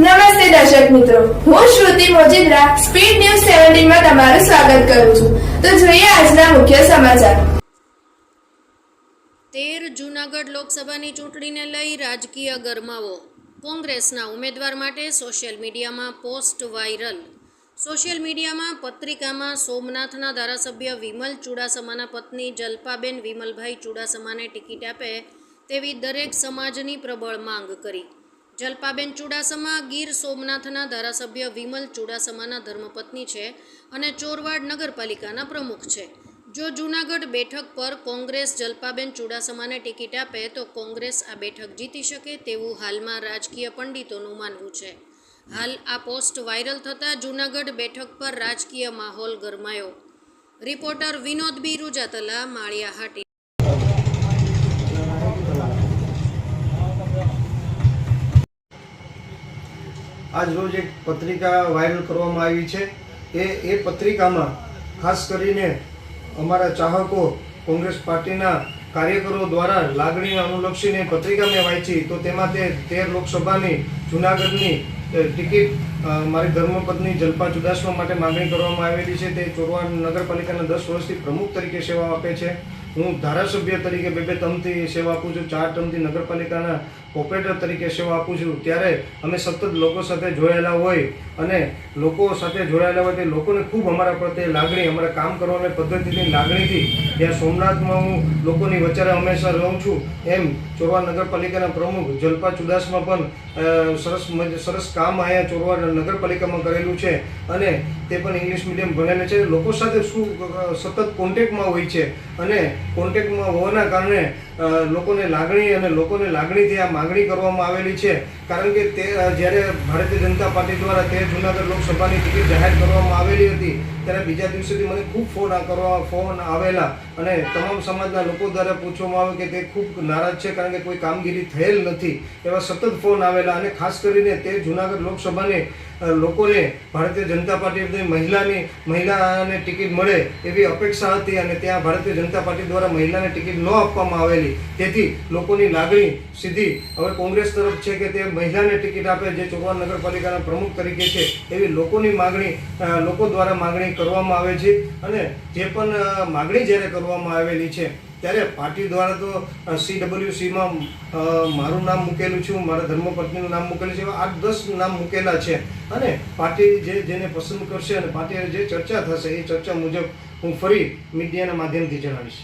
નમસ્તે દર્શક મિત્રો. હું શ્રુતિ મોજીદ્રા, સ્પીડ ન્યૂઝ સેવન્ટીનમાં તમારું સ્વાગત કરું છું. તો જોઈએ આજના મુખ્ય સમાચાર. તેર જૂનાગઢ લોકસભાની ચૂંટણીને લઈ રાજકીય ગરમાવો. કોંગ્રેસના ઉમેદવાર માટે સોશિયલ મીડિયામાં પોસ્ટ વાયરલ. સોશિયલ મીડિયામાં પત્રિકામાં સોમનાથના ધારાસભ્ય વિમલ ચુડાસમાના પત્ની જલ્પાબેન વિમલભાઈ ચુડાસમાને ટિકિટ આપે તેવી દરેક સમાજની પ્રબળ માંગ કરી. જલ્પાબેન ચુડાસમા, ગીર સોમનાથના ધારાસભ્ય વિમલ ચુડાસમાના ધર્મપત્ની છે અને ચોરવાડ નગરપાલિકાના પ્રમુખ છે. જો જૂનાગઢ બેઠક પર કોંગ્રેસ જલપાબેન ચુડાસમાને ટિકિટ આપે તો કોંગ્રેસ આ બેઠક જીતી શકે તેવું હાલમાં રાજકીય પંડિતોનું માનવું છે. હાલ આ પોસ્ટ વાયરલ થતાં જૂનાગઢ બેઠક પર રાજકીય માહોલ ગરમાયો. રિપોર્ટર વિનોદ બી રૂજાતલા, માળિયા હાટી આજ રોજ એક પત્રિકા વાયરલ કરવામાં આવી છે. એ એ પત્રિકામાં ખાસ કરીને અમારા ચાહકો કોંગ્રેસ પાર્ટીના કાર્યકરો દ્વારા લાગણી અનુલક્ષીને પત્રિકા મેં વાંચી, તો તેમાં તે તેર લોકસભાની જુનાગઢની ટિકિટ મારી ધર્મપત્ની જલ્પા ચુડાસમા માટે માંગણી કરવામાં આવેલી છે. તે ચોરવાડ નગરપાલિકાના દસ વર્ષથી પ્રમુખ તરીકે સેવા આપે છે. હું ધારાસભ્ય તરીકે બે બે ટર્મથી સેવા આપું છું, ચાર ટર્મથી નગરપાલિકાના ઓપરેટર તરીકે સેવા આપું છું. ત્યારે અમે સતત લોકો સાથે જોડાયેલા હોય અને લોકો સાથે જોડાયેલા હોય તે લોકોને ખૂબ અમારા પ્રત્યે લાગણી, અમારા કામ કરવાની પદ્ધતિની લાગણીથી જ્યાં સોમનાથમાં હું લોકોની વચ્ચે હંમેશા રહું છું. એમ ચોરવા નગરપાલિકાના પ્રમુખ જલપા ચુડાસમાં પણ સરસ સરસ કામ અહીંયા ચોરવા નગરપાલિકામાં કરેલું છે અને તે પણ ઇંગ્લિશ મીડિયમ ભણેલા છે. લોકો સાથે શું સતત કોન્ટેક્ટમાં હોય છે અને કોન્ટેક્ટમાં હોવાના કારણે લોકોને લાગણી અને લોકોને લાગણીથી આ માગણી કરવામાં આવેલી છે. કારણ કે તે જ્યારે ભારતીય જનતા પાર્ટી દ્વારા તે જૂનાગઢ લોકસભાની ટિકિટ જાહેર કરવામાં આવેલી હતી, ત્યારે બીજા દિવસેથી મને ખૂબ ફોન કરવા, ફોન આવેલા. અને તમામ સમાજના લોકો દ્વારા પૂછવામાં આવે કે તે ખૂબ નારાજ છે, કારણ કે કોઈ કામગીરી થયેલ નથી, એવા સતત ફોન આવેલા. અને ખાસ કરીને તે જૂનાગઢ લોકસભાને લોકોને ભારતીય જનતા પાર્ટી મહિલાની, મહિલાને ટિકિટ મળે એવી અપેક્ષા હતી અને ત્યાં ભારતીય જનતા પાર્ટી દ્વારા મહિલાને ટિકિટ ન આપવામાં આવેલી. તેથી લોકોની લાગણી સીધી હવે કોંગ્રેસ તરફ છે કે તે મહિલાને ટિકિટ આપે જે ચોરવાડ નગરપાલિકાના પ્રમુખ તરીકે છે, એવી લોકોની માગણી લોકો દ્વારા માગણી કરવામાં આવે છે અને જે પણ માગણી જ્યારે કરવામાં આવેલી છે, ત્યારે પાર્ટી દ્વારા તો સી ડબલ્યુ સીમાં મારું નામ મૂકેલું છું, મારા ધર્મપત્નીનું નામ મૂકેલું છે આઠ દસ નામ મૂકેલા છે. અને પાર્ટી જે જેને પસંદ કરશે અને પાર્ટી જે ચર્ચા થશે, એ ચર્ચા મુજબ હું ફરી મીડિયાના માધ્યમથી જણાવીશ.